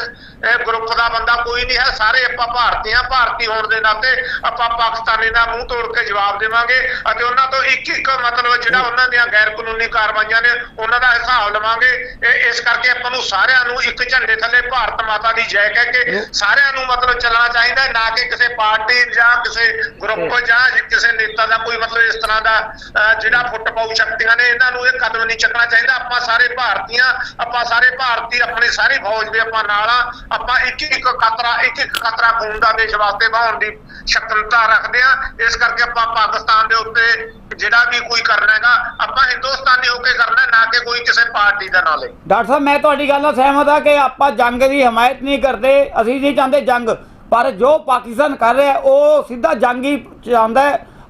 ਇਹ ਗਰੁੱਪ ਦਾ ਬੰਦਾ ਕੋਈ ਨਹੀਂ ਹੈ, ਸਾਰੇ ਆਪਾਂ ਭਾਰਤੀ ਹਾਂ, ਭਾਰਤੀ ਹੋਣ ਦੇ ਨਾਤੇ ਆਪਾਂ ਪਾਕਿਸਤਾਨੀ ਦਾ ਮੂੰਹ ਤੋੜ ਕੇ ਜਵਾਬ ਦੇਵਾਂਗੇ ਅਤੇ ਉਹਨਾਂ ਤੋਂ ਇੱਕ ਇੱਕ ਮਤਲਬ ਜਿਹੜਾ ਉਹਨਾਂ ਦੀਆਂ ਗੈਰ ਕਾਨੂੰਨੀ ਕਾਰਵਾਈਆਂ ਨੇ, ਉਹਨਾਂ ਦਾ ਹਿਸਾਬ ਲਵਾਂਗੇ। ਇਹ ਇਸ ਕਰਕੇ ਆਪਾਂ ਨੂੰ ਸਾਰਿਆਂ ਨੂੰ ਇੱਕ ਝੰਡੇ ਥੱਲੇ ਭਾਰਤ ਮਾਤਾ ਦੀ ਜੈ ਕਹਿ ਕੇ ਸਾਰਿਆਂ ਨੂੰ ਮਤਲਬ ਚੱਲਣਾ ਚਾਹੀਦਾ ਨਾ ਕਿ ਕਿਸੇ ਪਾਰਟੀ ਜਾਂ ਕਿਸੇ ਗਰੁੱਪ ਜਾਂ ਕਿਸੇ ਨੇਤਾ ਦਾ ਕੋਈ ਮਤਲਬ ਇਸ ਤਰ੍ਹਾਂ ਦਾ ਜਿਹੜਾ ਫੁੱਟ ਪਾਉ ਸ਼ਕਤੀਆਂ ਨੇ, ਇਹਨਾਂ ਨੂੰ ਇਹ ਕਦਮ ਨਹੀਂ ਚੱਕਣਾ ਚਾਹੀਦਾ। ਆਪਾਂ ਸਾਰੇ ਭਾਰਤੀਆਂ ਆਪਾਂ ਸਾਰੇ ਭਾਰਤੀ, ਆਪਣੀ ਸਾਰੀ ਫੌਜ ਦੇ ਆਪਾਂ ਨਾਲ ਆ ਆਪਾਂ ਇੱਕ ਇੱਕ ਕਤਰਾ ਇੱਕ ਇੱਕ ਕਤਰਾ ਖੂਨ ਦਾ ਦੇਸ਼ ਵਾਸਤੇ ਵਹਾਉਣ ਦੀ ਸ਼ਕਤੀਤਾ ਰੱਖਦੇ ਆ ਇਸ ਕਰਕੇ ਆਪਾਂ ਪਾਕਿਸਤਾਨ ਦੇ ਉੱਤੇ ਜਿਹੜਾ ਵੀ ਕੋਈ ਕਰਨਾ ਹੈਗਾ, ਆਪਾਂ ਹਿੰਦੁਸਤਾਨੀ ਹੋ ਕੇ ਕਰਨਾ ਨਾ ਕਿ ਕੋਈ ਕਿਸੇ ਪਾਰਟੀ ਦਾ ਨਾਲ ਡਾਕਟਰ ਸਾਹਿਬ, ਮੈਂ ਤੁਹਾਡੀ ਗੱਲ ਨਾਲ ਸਹਿਮਤ ਹਾਂ ਕਿ ਆਪਾਂ ਜੰਗ ਦੀ ਹਮਾਇਤ ਨਹੀਂ ਕਰਦੇ, ਅਸੀਂ ਨਹੀਂ ਚਾਹੁੰਦੇ ਜੰਗ। ਪਰ ਜੋ ਪਾਕਿਸਤਾਨ ਕਰ ਰਿਹਾ ਉਹ ਸਿੱਧਾ ਜੰਗ ਹੀ ਚਾਹੁੰਦਾ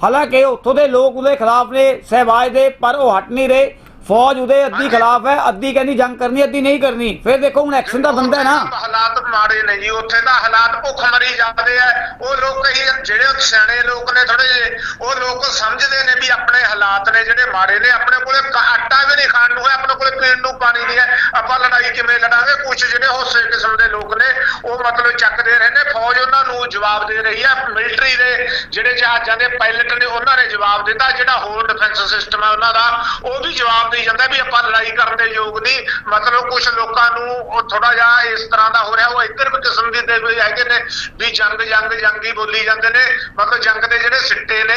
ਹਾਲਾਂਕਿ ਉੱਥੋਂ ਦੇ ਲੋਕ ਉਹਦੇ ਖਿਲਾਫ ਨੇ, ਸਹਿਬਾਜ ਦੇ, ਪਰ ਉਹ ਹਟ ਨਹੀਂ ਰਹੇ। ਫੌਜ ਉਹਦੇ ਅੱਧੀ ਖਿਲਾਫ ਹੈ, ਅੱਧੀ ਕਹਿੰਦੀ ਜੰਗ ਕਰਨੀ, ਅੱਧੀ ਨਹੀਂ ਕਰਨੀ। ਫਿਰ ਦੇਖੋ ਹੁਣ ਐਕਸ਼ਨ ਦਾ ਬੰਦਾ ਹੈ ਨਾ। ਹਾਲਾਤ ਮਾੜੇ ਨੇ ਜੀ, ਉੱਥੇ ਦਾ ਹਾਲਾਤ ਭੁੱਖ ਮਰੀ ਜਾਂਦੇ ਆ। ਉਹ ਲੋਕ ਕਹੀ ਜਿਹੜੇ ਸਿਆਣੇ ਲੋਕ ਨੇ ਥੋੜੇ ਜਿਹੇ, ਉਹ ਲੋਕ ਸਮਝਦੇ ਨੇ ਵੀ ਆਪਣੇ ਹਾਲਾਤ ਨੇ ਜਿਹੜੇ ਮਾੜੇ ਨੇ। ਆਪਣੇ ਕੋਲੇ ਆਟਾ ਵੀ ਨਹੀਂ ਖਾਣ ਨੂੰ ਹੈ, ਆਪਣੇ ਕੋਲੇ ਪੀਣ ਨੂੰ ਪਾਣੀ ਨਹੀਂ ਹੈ। ਆਪਾਂ ਲੜਾਈ ਕਿਵੇਂ ਲੜਾਂਗੇ? ਕੁਝ ਜਿਹੜੇ ਹੋਸੇ ਕਿਸਮ ਦੇ ਲੋਕ ਨੇ, ਉਹ ਮਤਲਬ ਚੱਕਦੇ ਰਹੇ ਨੇ। ਫੌਜ ਉਹਨਾਂ ਨੂੰ ਜਵਾਬ ਦੇ ਰਹੀ ਹੈ ਮਿਲਟਰੀ ਦੇ ਜਿਹੜੇ ਜਹਾਜ਼ਾਂ ਦੇ ਪਾਇਲਟ ਨੇ, ਉਹਨਾਂ ਨੇ ਜਵਾਬ ਦਿੱਤਾ। ਜਿਹੜਾ ਹੋਰ ਡਿਫੈਂਸ ਸਿਸਟਮ ਹੈ ਉਹਨਾਂ ਦਾ, ਉਹ ਵੀ ਜਵਾਬ ਦੇ ਜਾਂਦਾ ਵੀ ਆਪਾਂ ਲੜਾਈ ਕਰਨ ਦੇ ਯੋਗ ਨਹੀਂ। ਮਤਲਬ ਕੁਝ ਲੋਕਾਂ ਨੂੰ ਉਹ ਥੋੜਾ ਜਿਹਾ ਇਸ ਤਰ੍ਹਾਂ ਦਾ ਹੋ ਰਿਹਾ, ਉਹ ਇੱਧਰ ਵੀ ਕਿਸਮ ਦੀ ਦੇ ਵੀ ਹੈਗੇ ਨੇ ਵੀ ਜੰਗ ਜੰਗ ਜੰਗ ਬੋਲੀ ਜਾਂਦੇ ਨੇ। ਮਤਲਬ ਜੰਗ ਦੇ ਜਿਹੜੇ ਸਿੱਟੇ ਨੇ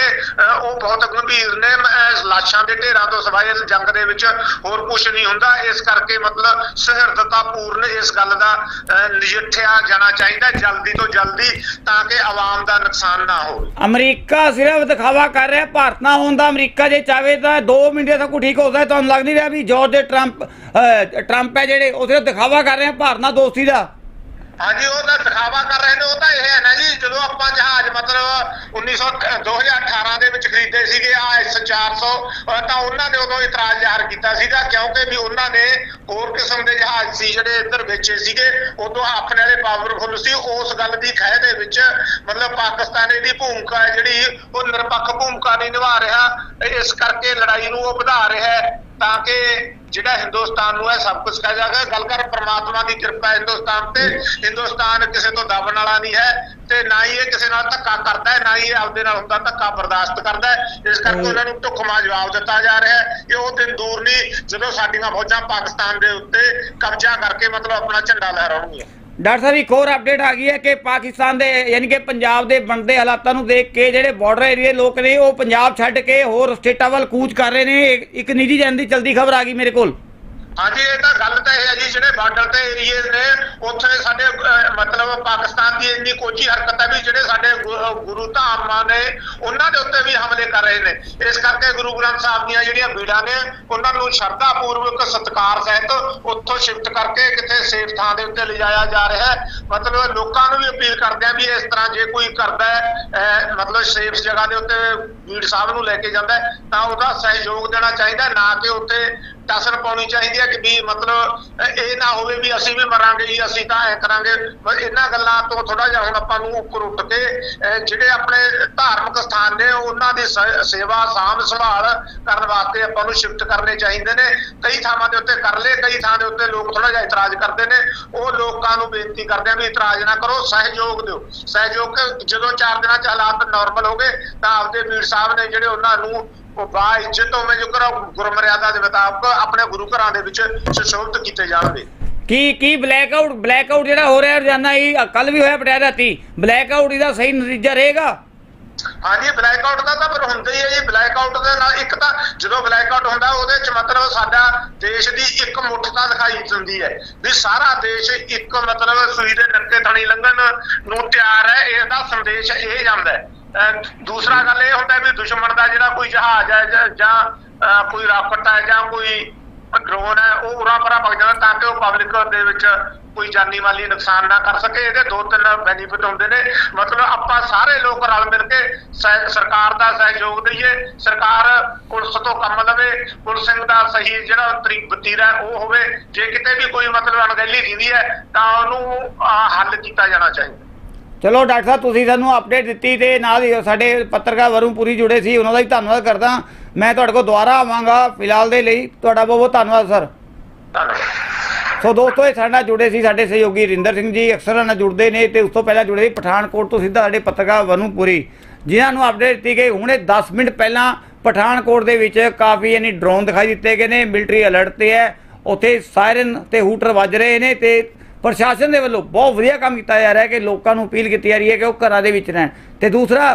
ਉਹ ਬਹੁਤ ਗੰਭੀਰ ਨੇ। ਲਾਸ਼ਾਂ ਦੇ ਢੇਰਾਂ ਤੋਂ ਸਿਵਾਏ ਇਸ ਜੰਗ ਦੇ ਵਿੱਚ ਹੋਰ ਕੁਝ ਨਹੀਂ ਹੁੰਦਾ। ਇਸ ਕਰਕੇ ਮਤਲਬ ਸਹਿਰਦਤਾ ਪੂਰਨ ਇਸ ਗੱਲ ਦਾ ਨਜਿੱਠਿਆ ਜਾਣਾ ਚਾਹੀਦਾ ਜਲਦੀ ਤੋਂ ਜਲਦੀ ਤਾਂ ਕਿ ਆਵਾਮ ਦਾ ਨੁਕਸਾਨ ਨਾ ਹੋਵੇ। ਅਮਰੀਕਾ ਸਿਰਫ ਦਿਖਾਵਾ ਕਰ ਰਿਹਾ, ਭਾਰਤ ਨਾ ਹੋਣ ਦਾ। ਅਮਰੀਕਾ ਜੇ ਚਾਵੇ ਤਾਂ 2 ਮਿੰਟ ਤੱਕ ਕੁਝ ਠੀਕ ਹੋ ਸਕਦਾ ਤੁਹਾਨੂੰ ਲੱਗ ਨਹੀਂ ਰਿਹਾ ਵੀ ਜੋਰਜ ਟਰੰਪ ਟਰੰਪ ਹੈ ਜਿਹੜੇ, ਉਹ ਦਿਖਾਵਾ ਕਰ ਰਹੇ ਆ, ਭਾਰਤ ਨਾਲ ਦੋਸਤੀ ਦਾ। ਹਾਂਜੀ, ਉਹ ਤਾਂ ਦਿਖਾਵਾ ਕਰ ਰਹੇ ਨੇ, ਉਹ ਤਾਂ ਇਹ ਹੈ ਨਾ ਜੀ, ਜਦੋਂ ਆਪਾਂ ਜਹਾਜ਼ ਮਤਲਬ 1900 2018 ਦੇ ਵਿੱਚ ਖਰੀਦੇ ਸੀਗੇ, ਆ ਐਸ 400 ਤਾਂ ਉਹਨਾਂ ਨੇ ਉਦੋਂ ਇਤਰਾਜ਼ ਜ਼ਾਹਰ ਕੀਤਾ ਸੀਗਾ, ਕਿਉਂਕਿ ਵੀ ਉਹਨਾਂ ਨੇ ਹੋਰ ਕਿਸਮ ਦੇ ਜਹਾਜ਼ ਸੀ ਜਿਹੜੇ ਇੱਧਰ ਵੇਚੇ ਸੀਗੇ, ਉਦੋਂ ਆਪਣੇ ਵਾਲੇ ਪਾਵਰਫੁਲ ਸੀ, ਉਸ ਗੱਲ ਦੀ ਖਹਿ ਦੇ ਵਿੱਚ ਮਤਲਬ ਪਾਕਿਸਤਾਨ ਦੀ ਭੂਮਿਕਾ ਜਿਹੜੀ, ਉਹ ਨਿਰਪੱਖ ਭੂਮਿਕਾ ਨਹੀਂ ਨਿਭਾ ਰਿਹਾ, ਇਸ ਕਰਕੇ ਲੜਾਈ ਨੂੰ ਉਹ ਵਧਾ ਰਿਹਾ ਹੈ। ਤਾਂ ਕਿ ਜਿਹੜਾ ਹਿੰਦੁਸਤਾਨ ਨੂੰ ਹੈ ਸਭ ਕੁਝ ਕਹਿ ਜਾਗਾ ਗੱਲ ਕਰ ਪ੍ਰਮਾਤਮਾ ਦੀ ਕਿਰਪਾ ਹਿੰਦੁਸਤਾਨ ਤੇ। ਹਿੰਦੁਸਤਾਨ ਕਿਸੇ ਤੋਂ ਦਬਣ ਵਾਲਾ ਨਹੀਂ ਹੈ ਤੇ ਨਾ ਹੀ ਇਹ ਕਿਸੇ ਨਾਲ ਧੱਕਾ ਕਰਦਾ ਹੈ, ਨਾ ਹੀ ਇਹ ਆਪਦੇ ਨਾਲ ਹੁੰਦਾ ਧੱਕਾ ਬਰਦਾਸ਼ਤ ਕਰਦਾ ਹੈ। ਇਸ ਕਰਕੇ ਉਹਨਾਂ ਨੂੰ ਢੁਕਮਾ ਜਵਾਬ ਦਿੱਤਾ ਜਾ ਰਿਹਾ ਹੈ ਕਿ ਉਹ ਦਿਨ ਦੂਰ ਨਹੀਂ ਜਦੋਂ ਸਾਡੀਆਂ ਫੌਜਾਂ ਪਾਕਿਸਤਾਨ ਦੇ ਉੱਤੇ ਕਬਜ਼ਾ ਕਰਕੇ ਮਤਲਬ ਆਪਣਾ ਝੰਡਾ ਲਹਿਰਾਉਣਗੀਆਂ। ਡਾਕਟਰ ਸਾਹਿਬ, ਇੱਕ ਹੋਰ ਅਪਡੇਟ ਆ ਗਈ ਹੈ ਕਿ ਪਾਕਿਸਤਾਨ ਦੇ, ਯਾਨੀ ਕਿ ਪੰਜਾਬ ਦੇ ਬਣਦੇ ਹਾਲਾਤਾਂ ਨੂੰ ਦੇਖ ਕੇ ਜਿਹੜੇ ਬਾਰਡਰ ਏਰੀਏ ਲੋਕ ਨੇ, ਉਹ ਪੰਜਾਬ ਛੱਡ ਕੇ ਹੋਰ ਸਟੇਟਾਂ ਵੱਲ ਕੂਚ ਕਰ ਰਹੇ ਨੇ। ਇੱਕ- ਇੱਕ ਨਿੱਜੀ ਜਨ ਦੀ ਚਲਦੀ ਖਬਰ ਆ ਗਈ ਮੇਰੇ ਕੋਲ। ਹਾਂਜੀ ਇਹ ਤਾਂ ਗੱਲ ਤਾਂ ਇਹ ਹੈ ਜੀ ਜਿਹੜੇ ਬਾਰਡਰ ਤੇ ਏਰੀਏ ਨੇ ਉੱਥੇ ਸਾਡੇ ਅਹ, ਮਤਲਬ ਪਾਕਿਸਤਾਨ ਦੀ ਇੰਨੀ ਕੋਚੀ ਹਰਕਤ ਹੈ ਵੀ ਜਿਹੜੇ ਸਾਡੇ ਗੁ- ਗੁਰੂ ਧਾਮਾਂ ਨੇ ਉਹਨਾਂ ਦੇ ਉੱਤੇ ਵੀ ਹਮਲੇ ਕਰ ਰਹੇ ਨੇ। ਇਸ ਕਰਕੇ ਗੁਰੂ ਗ੍ਰੰਥ ਸਾਹਿਬ ਦੀਆਂ ਜਿਹੜੀਆਂ ਬੀੜਾਂ ਨੇ ਉਹਨਾਂ ਨੂੰ ਸ਼ਰਧਾ ਪੂਰਵਕ ਸਤਿਕਾਰ ਸਹਿਤ ਉੱਥੋਂ ਸ਼ਿਫਟ ਕਰਕੇ ਕਿਤੇ ਸੇਫ ਥਾਂ ਦੇ ਉੱਤੇ ਲਿਜਾਇਆ ਜਾ ਰਿਹਾ ਹੈ। ਮਤਲਬ ਲੋਕਾਂ ਨੂੰ ਵੀ ਅਪੀਲ ਕਰਦੇ ਆ ਵੀ ਇਸ ਤਰ੍ਹਾਂ ਜੇ ਕੋਈ ਕਰਦਾ ਹੈ ਅਹ, ਮਤਲਬ ਸੇਫ ਜਗ੍ਹਾ ਦੇ ਉੱਤੇ ਬੀੜ ਸਾਹਿਬ ਨੂੰ ਲੈ ਕੇ ਜਾਂਦਾ ਹੈ, ਤਾਂ ਉਹਦਾ ਸਹਿਯੋਗ ਦੇਣਾ ਚਾਹੀਦਾ ਹੈ, ਨਾ ਕਿ ਉੱਥੇ ਟਸਰ ਪਾਉਣੀ ਚਾਹੀਦੀ ਹੈ ਕਿ ਵੀ ਮਤਲਬ ਇਹ ਨਾ ਹੋਵੇ ਵੀ ਅਸੀਂ ਵੀ ਮਰਾਂਗੇ ਜੀ, ਅਸੀਂ ਤਾਂ ਐ ਕਰਾਂਗੇ। ਇਹਨਾਂ ਗੱਲਾਂ ਤੋਂ ਥੋੜਾ ਜਿਹਾ ਹੁਣ ਆਪਾਂ ਨੂੰ ਉੱਪਰ ਉੱਠ ਕੇ ਜਿਹੜੇ ਆਪਣੇ ਧਾਰਮਿਕ ਸਥਾਨ ਨੇ, ਉਹਨਾਂ ਦੀ ਸੇਵਾ, ਸਾਂਭ ਸੰਭਾਲ ਕਰਨ ਵਾਸਤੇ ਆਪਾਂ ਨੂੰ ਸ਼ਿਫਟ ਕਰਨੇ ਚਾਹੀਦੇ ਨੇ। ਕਈ ਥਾਵਾਂ ਦੇ ਉੱਤੇ ਕਰ ਲਏ, ਕਈ ਥਾਂ ਦੇ ਉੱਤੇ ਲੋਕ ਥੋੜਾ ਜਿਹਾ ਇਤਰਾਜ਼ ਕਰਦੇ ਨੇ। ਉਹ ਲੋਕਾਂ ਨੂੰ ਬੇਨਤੀ ਕਰਦੇ ਆ ਵੀ ਇਤਰਾਜ਼ ਨਾ ਕਰੋ, ਸਹਿਯੋਗ ਦਿਓ। ਸਹਿਯੋਗ ਜਦੋਂ ਚਾਰ ਦਿਨਾਂ ਚ ਹਾਲਾਤ ਨਾਰਮਲ ਹੋ ਗਏ, ਤਾਂ ਆਪਦੇ ਵੀਰ ਸਾਹਿਬ ਨੇ ਜਿਹੜੇ ਉਹਨਾਂ ਨੂੰ ਉਹ ਬਾ ਇੱਜ਼ਤ ਹੋਵੇਂ ਜੋ ਕਰੋ ਗੁਰਮਰਿਆਦਾ ਦੇ ਮੁਤਾਬਕ ਆਪਣੇ ਗੁਰੂ ਘਰਾਂ ਦੇ ਵਿੱਚ ਸੁਸ਼ੋਭਿਤ ਕੀਤੇ ਜਾਣਗੇ। ਕੀ ਕੀ ਬਲੈਕ ਆਊਟ ਬਲੈਕ ਆਊਟ ਜਿਹੜਾ ਹੋ ਰਿਹਾ ਰੋਜ਼ਾਨਾ ਹੀ ਕੱਲ ਵੀ ਹੋਇਆ ਪਟਿਆਲਾ ਰਾਤੀ। ਬਲੈਕ ਆਊਟ ਦਾ ਸਹੀ ਨਤੀਜਾ ਰਹੇਗਾ? ਹਾਂਜੀ ਬਲੈਕ ਆਊਟ ਦਾ ਤਾਂ ਫਿਰ ਹੁੰਦਾ ਹੀ ਹੈ ਜੀ। ਬਲੈਕ ਆਊਟ ਦੇ ਨਾਲ ਇੱਕ ਤਾਂ ਜਦੋਂ ਬਲੈਕ ਆਊਟ ਹੁੰਦਾ ਉਹਦੇ ਚ ਮਤਲਬ ਸਾਡਾ ਦੇਸ਼ ਦੀ ਇੱਕ ਮੁੱਠਤਾ ਦਿਖਾਈ ਦਿੰਦੀ ਹੈ। ਵੀ ਸਾਰਾ ਦੇਸ਼ ਇੱਕ ਮਤਲਬ ਸੂਈ ਦੇ ਨੱਕੇ ਥਣੀ ਲੰਘਣ ਨੂੰ ਤਿਆਰ ਹੈ ਇਹਦਾ ਸੰਦੇਸ਼ ਇਹ ਜਾਂਦਾ ਹੈ। ਦੂਸਰਾ ਗੱਲ ਇਹ ਹੁੰਦਾ ਵੀ ਦੁਸ਼ਮਣ ਦਾ ਜਿਹੜਾ ਕੋਈ ਜਹਾਜ਼ ਹੈ ਜਾਂ- ਕੋਈ ਰਾਕਟ ਹੈ ਜਾਂ ਕੋਈ ਡਰੋਨ ਹੈ, ਉਹ ਉਰਾ ਪਰਾ ਭੱਜ ਜਾਂਦਾ ਤਾਂ ਕਿ ਉਹ ਪਬਲਿਕ ਦੇ ਵਿੱਚ ਕੋਈ ਜਾਨੀ ਮਾਲੀ ਨੁਕਸਾਨ ਨਾ ਕਰ ਸਕੇ। ਇਹਦੇ ਦੋ ਤਿੰਨ ਬੈਨੀਫਿਟ ਹੁੰਦੇ ਨੇ। ਮਤਲਬ ਆਪਾਂ ਸਾਰੇ ਲੋਕ ਰਲ ਮਿਲ ਕੇ ਸਹਿ- ਸਰਕਾਰ ਦਾ ਸਹਿਯੋਗ ਦਈਏ, ਸਰਕਾਰ ਪੁਲਿਸ ਤੋਂ ਕੰਮ ਲਵੇ ਪੁਲਿਸਿੰਗ ਦਾ ਸਹੀ ਜਿਹੜਾ ਤਰੀਕ, ਵਤੀਰਾ ਉਹ ਹੋਵੇ। ਜੇ ਕਿਤੇ ਵੀ ਕੋਈ ਮਤਲਬ ਅਣਗਹਿਲੀ ਦਿੰਦੀ ਹੈ, ਤਾਂ ਉਹਨੂੰ ਹੱਲ ਕੀਤਾ ਜਾਣਾ ਚਾਹੀਦਾ। ਚਲੋ ਡਾਕਟਰ ਸਾਹਿਬ ਤੁਸੀਂ ਸਾਨੂੰ ਅਪਡੇਟ ਦਿੱਤੀ ਤੇ ਨਾਲ ਹੀ ਸਾਡੇ ਪੱਤਰਕਾਰ ਵਰੁਣ ਪੂਰੀ ਜੁੜੇ ਸੀ ਉਹਨਾਂ ਦਾ ਵੀ ਧੰਨਵਾਦ ਕਰਦਾ। ਮੈਂ ਤੁਹਾਡੇ ਕੋਲ ਦੁਬਾਰਾ ਆਵਾਂਗਾ ਫਿਲਹਾਲ ਦੇ ਲਈ। ਤੁਹਾਡਾ ਬਹੁਤ ਬਹੁਤ ਧੰਨਵਾਦ ਸਰ। ਸੋ ਦੋਸਤੋ ਇਹ ਸਾਡੇ ਨਾਲ ਜੁੜੇ ਸੀ ਸਾਡੇ ਸਹਿਯੋਗੀ ਰਿੰਦਰ ਸਿੰਘ ਜੀ ਅਕਸਰ ਨਾਲ ਜੁੜਦੇ ਨੇ ਤੇ ਉਸ ਤੋਂ ਪਹਿਲਾਂ ਜੁੜੇ ਸੀ ਪਠਾਨਕੋਟ ਤੋਂ ਸਿੱਧਾ ਸਾਡੇ ਪੱਤਰਕਾਰ ਵਨੂਪੁਰੀ ਜਿਨ੍ਹਾਂ ਨੂੰ ਅਪਡੇਟ ਦਿੱਤੀ ਗਈ। ਹੁਣੇ 10 ਮਿੰਟ ਪਹਿਲਾਂ ਪਠਾਨਕੋਟ ਦੇ ਵਿੱਚ ਕਾਫੀ ਯਾਨੀ ਡਰੋਨ ਦਿਖਾਈ ਦਿੱਤੇ ਗਏ ਨੇ ਮਿਲਟਰੀ ਅਲਰਟ ਤੇ ਹੈ। ਉੱਥੇ ਸਾਇਰਨ ਤੇ ਹੂਟਰ ਵੱਜ ਰਹੇ ਨੇ ਤੇ ਪ੍ਰਸ਼ਾਸਨ ਦੇ ਵੱਲੋਂ ਬਹੁਤ ਵਧੀਆ ਕੰਮ ਕੀਤਾ ਜਾ ਰਿਹਾ ਹੈ ਕਿ ਲੋਕਾਂ ਨੂੰ ਅਪੀਲ ਕੀਤੀ ਜਾ ਰਹੀ ਹੈ ਕਿ ਉਹ ਘਰਾਂ ਦੇ ਵਿੱਚ ਰਹਿਣ। ਤੇ ਦੂਸਰਾ,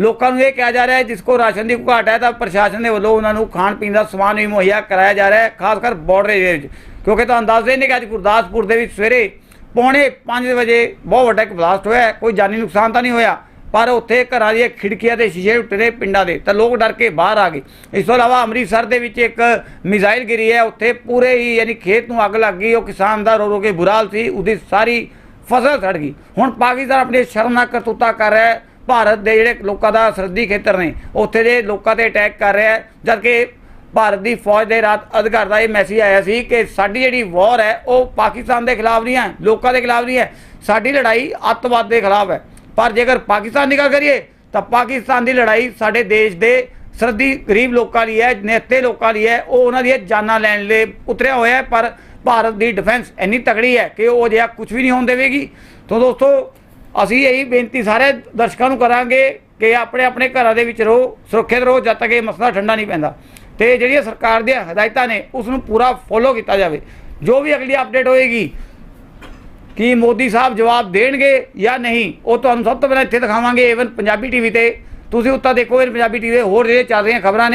ਲੋਕਾਂ ਨੂੰ ਇਹ ਕਿਹਾ ਜਾ ਰਿਹਾ ਹੈ, ਜਿਸ ਕੋ ਰਾਸ਼ਨ ਦੀ ਘਾਟ ਹੈ, ਤਾਂ ਪ੍ਰਸ਼ਾਸਨ ਦੇ ਵੱਲੋਂ ਉਹਨਾਂ ਨੂੰ ਖਾਣ ਪੀਣ ਦਾ ਸਮਾਨ ਵੀ ਮੁਹੱਈਆ ਕਰਾਇਆ ਜਾ ਰਿਹਾ ਹੈ, ਖਾਸ ਕਰ ਬਾਰਡਰ ਏਰੀਆ ਵਿੱਚ। ਕਿਉਂਕਿ ਤੁਹਾਨੂੰ ਦੱਸਦੇ ਨੇ ਕਿ ਅੱਜ ਗੁਰਦਾਸਪੁਰ ਦੇ ਵਿੱਚ ਸਵੇਰੇ ਪੌਣੇ 5 ਵਜੇ ਬਹੁਤ ਵੱਡਾ ਇੱਕ ਬਲਾਸਟ ਹੋਇਆ ਕੋਈ ਜਾਨੀ ਨੁਕਸਾਨ ਤਾਂ ਨਹੀਂ ਹੋਇਆ। ਪਰ ਉੱਥੇ ਘਰਾਂ ਦੀਆਂ ਖਿੜਕੀਆਂ ਦੇ ਸ਼ੀਸ਼ੇ ਉੱਟੇ ਨੇ ਪਿੰਡਾਂ ਦੇ, ਤਾਂ ਲੋਕ ਡਰ ਕੇ ਬਾਹਰ ਆ ਗਏ। ਇਸ ਤੋਂ ਇਲਾਵਾ ਅੰਮ੍ਰਿਤਸਰ ਦੇ ਵਿੱਚ ਇੱਕ ਮਿਜ਼ਾਈਲ ਗਿਰੀ ਹੈ, ਉੱਥੇ ਪੂਰੇ ਹੀ ਯਾਨੀ ਖੇਤ ਨੂੰ ਅੱਗ ਲੱਗ ਗਈ, ਉਹ ਕਿਸਾਨ ਦਾ ਰੋ ਰੋ ਕੇ ਬੁਰਾ ਹਾਲ ਸੀ, ਉਹਦੀ ਸਾਰੀ ਫਸਲ ਸੜ ਗਈ। ਹੁਣ ਪਾਕਿਸਤਾਨ ਆਪਣੀ ਸ਼ਰਮਨਾਕ ਕਰਤੂਤਾ ਕਰ ਰਿਹਾ ਹੈ, ਭਾਰਤ ਦੇ ਜਿਹੜੇ ਲੋਕਾਂ ਦਾ ਸਰਦੀ ਖੇਤਰ ਨੇ, ਉੱਥੇ ਦੇ ਲੋਕਾਂ ਤੇ ਅਟੈਕ ਕਰ ਰਿਹਾ ਹੈ, ਜਦਕਿ ਭਾਰਤ ਦੀ ਫੌਜ ਦੇ ਰਾਤ ਅਧਿਕਾਰ ਦਾ ਇਹ ਮੈਸੇਜ ਆਇਆ ਸੀ ਕਿ ਸਾਡੀ ਜਿਹੜੀ ਵਾਰ ਹੈ, ਉਹ ਪਾਕਿਸਤਾਨ ਦੇ ਖਿਲਾਫ ਨਹੀਂ ਹੈ, ਲੋਕਾਂ ਦੇ ਖਿਲਾਫ ਨਹੀਂ ਹੈ। ਸਾਡੀ ਲੜਾਈ ਅੱਤਵਾਦ ਦੇ ਖਿਲਾਫ ਹੈ। ਪਰ ਜੇਕਰ ਪਾਕਿਸਤਾਨ ਦੀ ਗੱਲ ਕਰੀਏ, ਤਾਂ ਪਾਕਿਸਤਾਨ ਦੀ ਲੜਾਈ ਸਾਡੇ ਦੇਸ਼ ਦੇ ਸਰਦੀ ਗਰੀਬ ਲੋਕਾਂ ਲਈ ਹੈ ਨੇਤੇ ਲੋਕਾਂ ਲਈ ਹੈ, ਉਹ ਉਹਨਾਂ ਦੀਆਂ ਜਾਨਾਂ ਲੈਣ ਲਈ ਉਤਰਿਆ ਹੋਇਆ ਹੈ, ਪਰ ਭਾਰਤ ਦੀ ਡਿਫੈਂਸ ਇੰਨੀ ਤਕੜੀ ਹੈ ਕਿ ਉਹ ਜਿਹਾ ਕੁਝ ਵੀ ਨਹੀਂ ਹੋਣ ਦੇਵੇਗੀ। ਤਾਂ ਦੋਸਤੋ, ਅਸੀਂ ਇਹੀ ਬੇਨਤੀ ਸਾਰੇ ਦਰਸ਼ਕਾਂ ਨੂੰ ਕਰਾਂਗੇ ਕਿ ਆਪਣੇ ਆਪਣੇ ਘਰਾਂ ਦੇ ਵਿੱਚ ਰਹੋ, ਸੁਰੱਖਿਅਤ ਰਹੋ, ਜਦ ਤੱਕ ਇਹ ਮਸਲਾ ਠੰਡਾ ਨਹੀਂ ਪੈਂਦਾ। ਤੇ ਜਿਹੜੀਆਂ ਸਰਕਾਰ ਦੀਆਂ ਹਦਾਇਤਾਂ ਨੇ ਉਸ ਨੂੰ ਪੂਰਾ ਫੋਲੋ ਕੀਤਾ ਜਾਵੇ। ਜੋ ਵੀ ਅਗਲੀ ਅਪਡੇਟ ਹੋਏਗੀ ਕੀ ਮੋਦੀ ਸਾਹਿਬ ਜਵਾਬ ਦੇਣਗੇ ਜਾਂ ਨਹੀਂ, ਉਹ ਤੁਹਾਨੂੰ ਸਭ ਤੋਂ ਪਹਿਲਾਂ ਇੱਥੇ ਦਿਖਾਵਾਂਗੇ ਏਵਨ ਪੰਜਾਬੀ ਟੀਵੀ ਤੇ। ਤੁਸੀਂ ਉੱਤਾ ਦੇਖੋ ਇਹ ਪੰਜਾਬੀ ਟੀਵੀ ਹੋਰ ਜਿਹੜੇ ਚੱਲ ਰਹੀਆਂ ਖਬਰਾਂ ਨੇ।